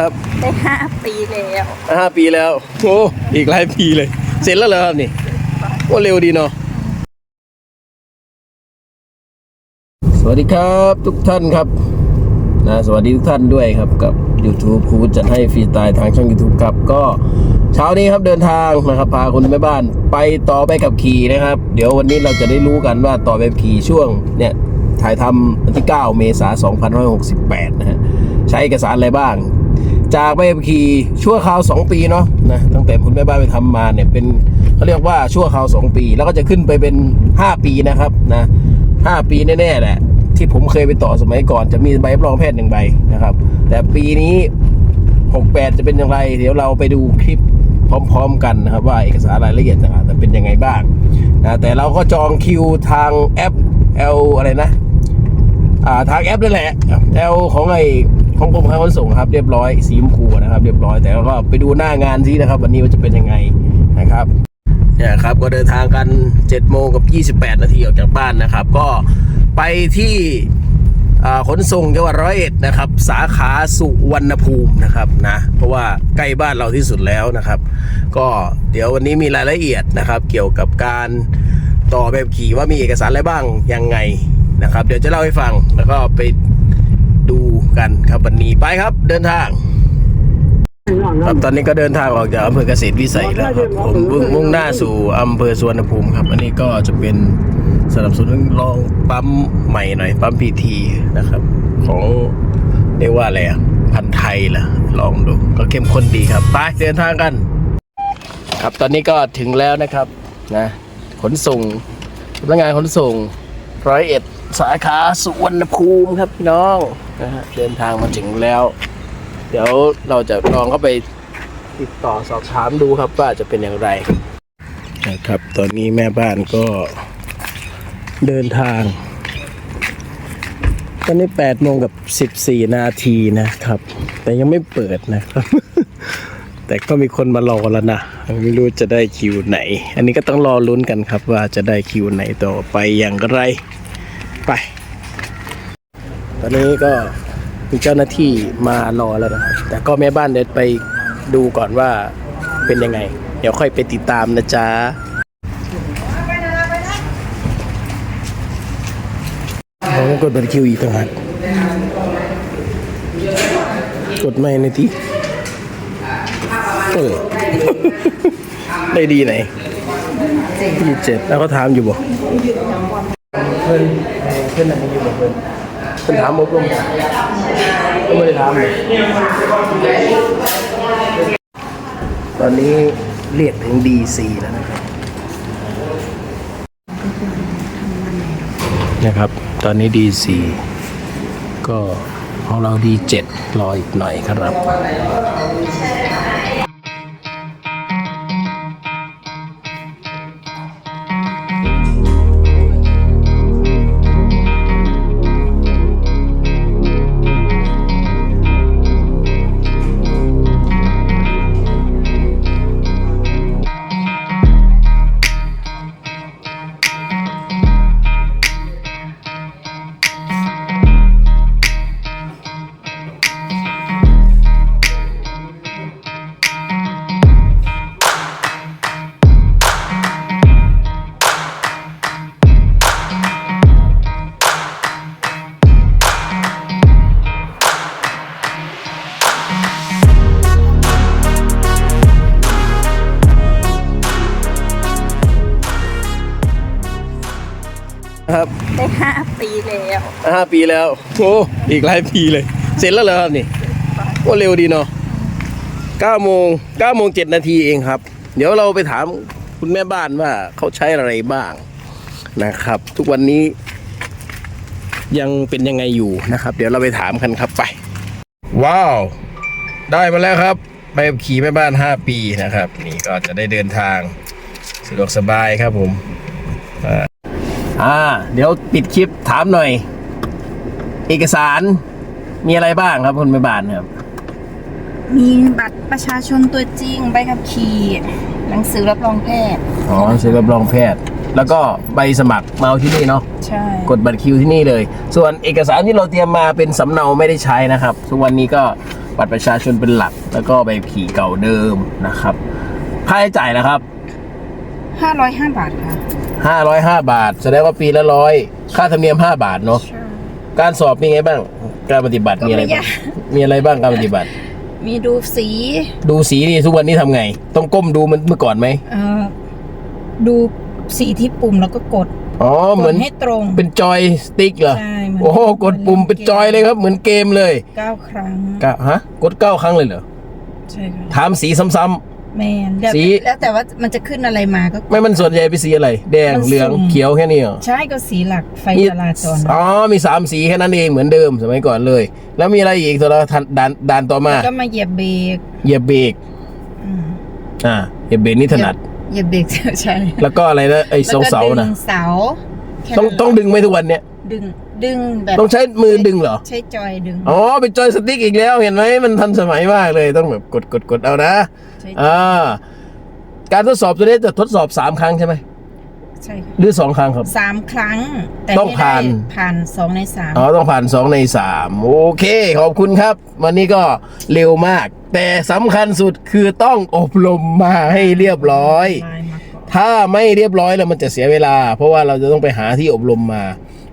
ครับได้ห้าปีแล้วห้าปีแล้วโอ้อีกหลายปีเลย เสร็จแล้วเหรอครับนี่โอ้เร็วดีเนาะสวัสดีครับทุกท่านครับนะสวัสดีทุกท่านด้วยครับกับ YouTube ครูจัดให้ฟรีสไตล์ทางช่อง YouTube ครับก็เช้านี้ครับเดินทางนะครับพาคุณแม่บ้านไปต่อไปกับขี่นะครับ เดี๋ยววันนี้เราจะได้รู้กันว่าต่อไปกับขี่ช่วงเนี่ยถ่ายทำวันที่ 9 เมษายน2568 นะฮะใช้เอกสารอะไรบ้าง จากใบขับขี่ชั่วคราว 2 ปีเนาะนะตั้งแต่คุณแม่บ้านไปทำมาเนี่ยเป็นเขาเรียกว่าชั่วคราว 2 ปี แล้วก็จะขึ้นไปเป็น 5 ปีนะครับนะ5ปีแน่ๆแหละที่ผมเคยไปต่อสมัยก่อนจะมีใบรับรองแพทย์หนึ่งใบนะครับ แต่ปีนี้ 68 จะเป็นอย่างไร เดี๋ยวเราไปดูคลิปพร้อมๆกันนะครับ ว่าเอกสารรายละเอียดต่างๆจะเป็นยังไงบ้างนะแต่เราก็จองคิวทางแอป L อะไรนะ อ่าทางแอปนั่นแหละแอลของไอ ของกรมการขนส่งครับเรียบร้อยสีชมพูนะครับ เรียบร้อยแต่ก็ไปดูหน้างานซินะครับ วันนี้ว่าจะเป็นยังไงนะครับเนี่ยครับก็เดินทางกัน7โมงกับ 28 นาทีออกจากบ้านนะครับ ก็ไปที่อ่าขนส่งจังหวัดร้อยเอ็ดนะครับ สาขาสุวรรณภูมินะครับนะเพราะว่าใกล้บ้านเราที่สุดแล้วนะครับ ก็เดี๋ยววันนี้มีรายละเอียดนะครับ เกี่ยวกับการต่อแบบขี่ว่ามีเอกสารอะไรบ้างยังไงนะครับ เดี๋ยวจะเล่าให้ฟังแล้วก็ไป ดูกันครับวันนี้ไปครับเดินทาง ครับตอนนี้ก็เดินทางออกจากอำเภอเกษตรวิสัยแล้วครับผมมุ่งมุ่งหน้าสู่อำเภอสุวรรณภูมิครับ อันนี้ก็จะเป็นสนับสนุนลองปั๊มใหม่หน่อย ปั๊มพีทีนะครับ ของเรียกว่าอะไรอะพันไทยล่ะ ลองดู ก็เข้มข้นดีครับ ไปเดินทางกัน ครับตอนนี้ก็ถึงแล้วนะครับนะขนส่งสำนักงานขนส่งร้อยเอ็ดสาขาสุวรรณภูมิครับพี่น้อง นะฮะเดินทางมาถึงแล้ว เดี๋ยวเราจะลองเข้าไปติดต่อสอบถามดูครับว่าจะเป็นอย่างไรนะครับ ตอนนี้แม่บ้านก็เดินทาง ตอนนี้8โมงกับ 14 นาทีนะครับ แต่ยังไม่เปิดนะครับ แต่ก็มีคนมารอแล้วนะ ไม่รู้จะได้คิวไหน อันนี้ก็ต้องรอลุ้นกันครับว่าจะได้คิวไหนต่อไปอย่างไร ไป อนนี้ก็มีเจ้าหน้าที่มารอแล้วนะครับ แต่ก็แม่บ้านเดินไปดูก่อนว่าเป็นยังไง เดี๋ยวค่อยไปติดตามนะจ๊ะเราต้องกดบัตรคิวอีกต่างหากกดไม่ในที่เออได้ดีไหนที่เจ็ดแล้วก็ถามอยู่บ่เพื่อนเพื่อนอะไรอยู่บ่เพื่อน เพื่อนถามอบรมก็ไม่ได้ถามเลยตอนนี้เรียกถึง D4 แล้วนะครับ นะครับ ตอนนี้ D4 ก็ของเรา D7 รออีกหน่อยครับ ห้าปีแล้วโอ้อีกหลายปีเลย เสร็จแล้วเหรอครับนี่โอ้เร็วดีเนาะเก้าโมงเก้าโมงเจ็ดนาทีเองครับ เดี๋ยวเราไปถามคุณแม่บ้านว่าเขาใช้อะไรบ้างนะครับ ทุกวันนี้ ยังเป็นยังไงอยู่นะครับ เดี๋ยวเราไปถามกันครับไป ว้าว ได้มาแล้วครับใบขับขี่แม่บ้าน 5 ปีนะครับ นี่ก็จะได้เดินทางสะดวกสบายครับผมอ่าเดี๋ยวปิดคลิปถามหน่อย เอกสารมีอะไรบ้างครับคุณแม่บ้านครับ มีบัตรประชาชนตัวจริง ใบขับขี่หนังสือรับรองแพทย์อ๋อซื้อรับรองแพทย์ แล้วก็ใบสมัครมาเอาที่นี่เนาะใช่กดบัตรคิวที่นี่เลย ส่วนเอกสารที่เราเตรียมมาเป็นสำเนาไม่ได้ใช้นะครับทุกวันนี้ก็บัตรประชาชนเป็นหลัก แล้วก็ใบขับขี่เก่าเดิมนะครับ ค่าใช้จ่ายนะครับห้าร้อยห้าบาทค่ะ505 บาท แสดงว่าปีละร้อยค่าธรรมเนียม 5 บาทเนาะ การสอบมีไงบ้าง การปฏิบัติมีอะไรบ้าง มีอะไรบ้างการปฏิบัติ มีดูสี ดูสีนี่ทุกวันนี้ทำไง ต้องก้มดูมันเมื่อก่อนไหมเอ่อดูสีที่ปุ่มแล้วก็กด อ๋อ เหมือนกดให้ตรง เป็นจอยสติ๊กเหรอ ใช่เหมือนโอ้โห กดปุ่มเป็นจอยเลยครับ เหมือนเกมเลยเก้าครั้งกะฮะ กดเก้าครั้งเลยเหรอ ใช่ค่ะถามสีซ้ำ แมนแล้วสี แล้วแต่ว่ามันจะขึ้นอะไรมาก็กๆดไม่มันส่วนใหญ่เป็นสีอะไร แดงมันสุ่มเหลืองเขียวแค่นี้เหรอใช่ก็สีหลักไฟมีจราจรอ๋อมีสามสีแค่นั้นเองเหมือนเดิมสมัยก่อนเลย แล้วมีอะไรอีกตัวละทันด่านด่านต่อมาแล้วก็มาเหยียบเบรกเหยียบเบรกอืมอ่าเหยียบเบรกนี่ถนัด เหยียบเบรกใช่แล้วก็อะไรนะไอ้เสาเสาๆแล้วก็นะดึงเสาแค่ต้องนั้นต้องดึงไหมทุกวันเนี่ยดึง ดึงแบบต้องใช้มือดึงเหรอ ใช้จอยดึง อ๋อเป็นจอยสติ๊กอีกแล้วเห็นไหมมันทันสมัยมากเลยต้องแบบกดกดกดเอานะใช้อ่าการทดสอบตัวนี้จะทดสอบสามครั้งใช่ไหมใช่ค่ะหรือสองครั้งครับ สามครั้ง แต่ต้องไม่ได้ผ่านผ่านสองในสามอ๋อต้องผ่านสองในสามโอเค ขอบคุณครับ วันนี้ก็เร็วมาก แต่สำคัญสุดคือต้องอบรมมาให้เรียบร้อยไลน์มาก่อนถ้าไม่เรียบร้อยแล้วมันจะเสียเวลา เพราะว่าเราจะต้องไปหาที่อบรมมา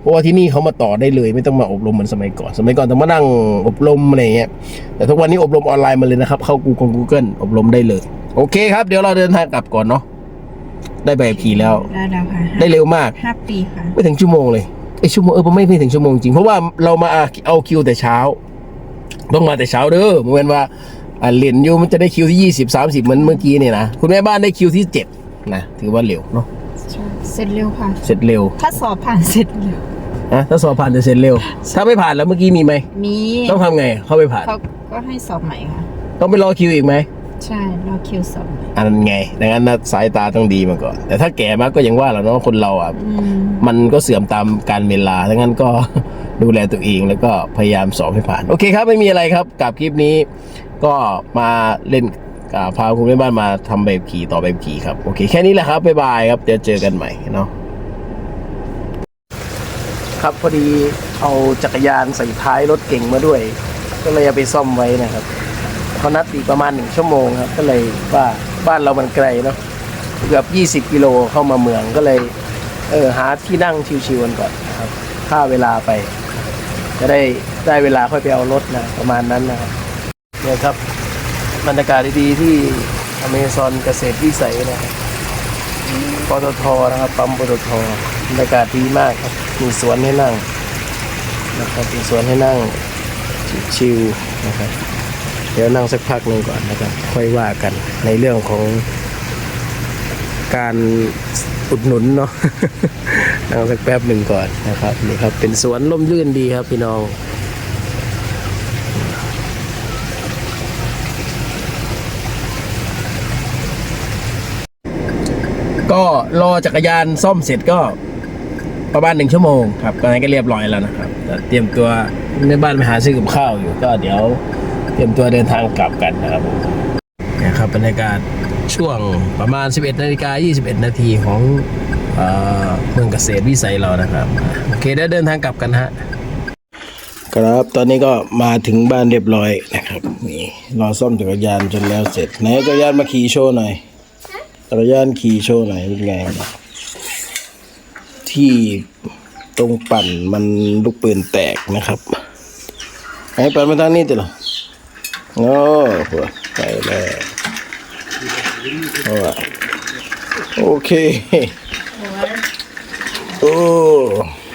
เพราะว่าที่นี่เขามาต่อได้เลย ไม่ต้องมาอบรมเหมือนสมัยก่อน สมัยก่อนต้องมานั่งอบรมอะไรอย่างเงี้ยแต่ทุกวันนี้อบรมออนไลน์มาเลยนะครับ เข้า Google Google อบรมได้เลย โอเคครับ เดี๋ยวเราเดินทางกลับก่อนเนาะได้ใบขับขี่แล้ว ได้แล้วค่ะได้เร็วมากห้าปีค่ะไม่ถึงชั่วโมงเลยไอยชั่วโมงเออผมไม่ไม่ถึงชั่วโมงจริงเพราะว่าเรามาเอาคิวแต่เช้า ต้องมาแต่เช้าเด้อเหมือนว่าอ่าเหรียญอยู่มันจะได้คิวที่ยี่สิบสามสิบเหมือนเมื่อกี้เนี่ยนะคุณแม่บ้านได้คิวที่เจ็ดนะถือว่าเร็วเนาะใช่เสร็จเร็วค่ะ เสร็จเร็ว ถ้าสอบผ่านเสร็จเร็ว นะถ้าสอบผ่านจะเสร็จเร็ว ถ้าไม่ผ่านแล้วเมื่อกี้มีไหมมีต้องทำไงเข้าไปผ่าน เขาก็ให้สอบใหม่ค่ะ ต้องไปรอคิวอีกไหมใช่รอคิวสอบใหม่อันนั้นไงดังนั้นนะสายตาต้องดีมาก่อน แต่ถ้าแก่มากก็ยังว่าแหล้วเนาะคนเราอะ อืมมันก็เสื่อมตามการเวลาดังนั้นก็ ดูแลตัวเองแล้วก็พยายามสอบให้ผ่าน โอเคครับ ไม่มีอะไรครับ กับคลิปนี้ ก็มาเล่นอ่าพาคุณแม่บ้านมาทำใบขับขี่ต่อใบขับขี่ครับ โอเค แค่นี้แหละครับ บ๊ายบายครับ เดี๋ยวเจอกันใหม่เนาะ ครับพอดีเอาจักรยานใส่ท้ายรถเก่งมาด้วย ก็เลยเอาไปซ่อมไว้นะครับเขานัดอีกประมาณหนึ่งชั่วโมงครับก็เลยว่าบ้านเรามันไกลเนาะเกือบ 20 กิโลเข้ามาเมืองก็เลยเออหาที่นั่งชิวๆกันก่อนนะครับค่าเวลาไป จะได้ได้เวลาค่อยไปเอารถนะประมาณนั้นนะครับเนี่ยครับบรรยากาศดีๆที่อเมซอนเกษตรวิสัยนะครับ ปตทนะครับปั๊มปตทบรรยากาศดีมากครับมีสวนให้นั่งนะครับมีสวนให้นั่งชิวๆนะครับ เดี๋ยวนั่งสักพักหนึ่งก่อนนะครับ ค่อยว่ากันในเรื่องของการอุดหนุนเนาะนั่งสักแป๊บหนึ่งก่อนนะครับนี่ครับเป็นสวนร่มรื่นดีครับพี่น้อง ก็รอจักรยานซ่อมเสร็จก็ประมาณหนึ่งชั่วโมงครับตอนนี้ก็เรียบร้อยแล้วนะครับแต่เตรียมตัวในบ้านไปหาซื้อกับข้าวอยู่ ก็เดี๋ยวเตรียมตัวเดินทางกลับกันนะครับนะครับบรรยากาศช่วงประมาณ 11นาฬิกา21 นาทีของเมืองเกษตรวิสัยเรานะครับ โอเคเดี๋ยวเดินทางกลับกันฮะครับตอนนี้ก็มาถึงบ้านเรียบร้อยนะครับนี่รอซ่อมจักรยานจนแล้วเสร็จไหนจักรยานมาขี่โชว์หน่อย จักรยานขี่โชว์ไหนเป็นไง ที่ตรงปั่นมันลูกปืนแตกนะครับไอ้ปั่นมาทางนี้ติเหรอโอ้โหไปแล้วเล่ะโอเคโอ้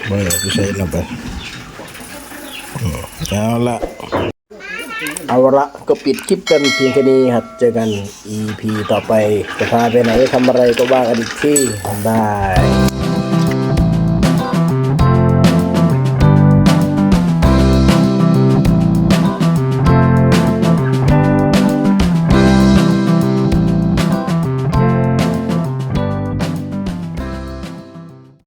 ไม่กูใช้ลงไปอืมเอาละ เอาละก็ปิดคลิปกันเพียงแค่นี้ครับ เจอกัน EP ต่อไป จะพาไปไหนทำอะไรก็ว่ากันอีกที่บาย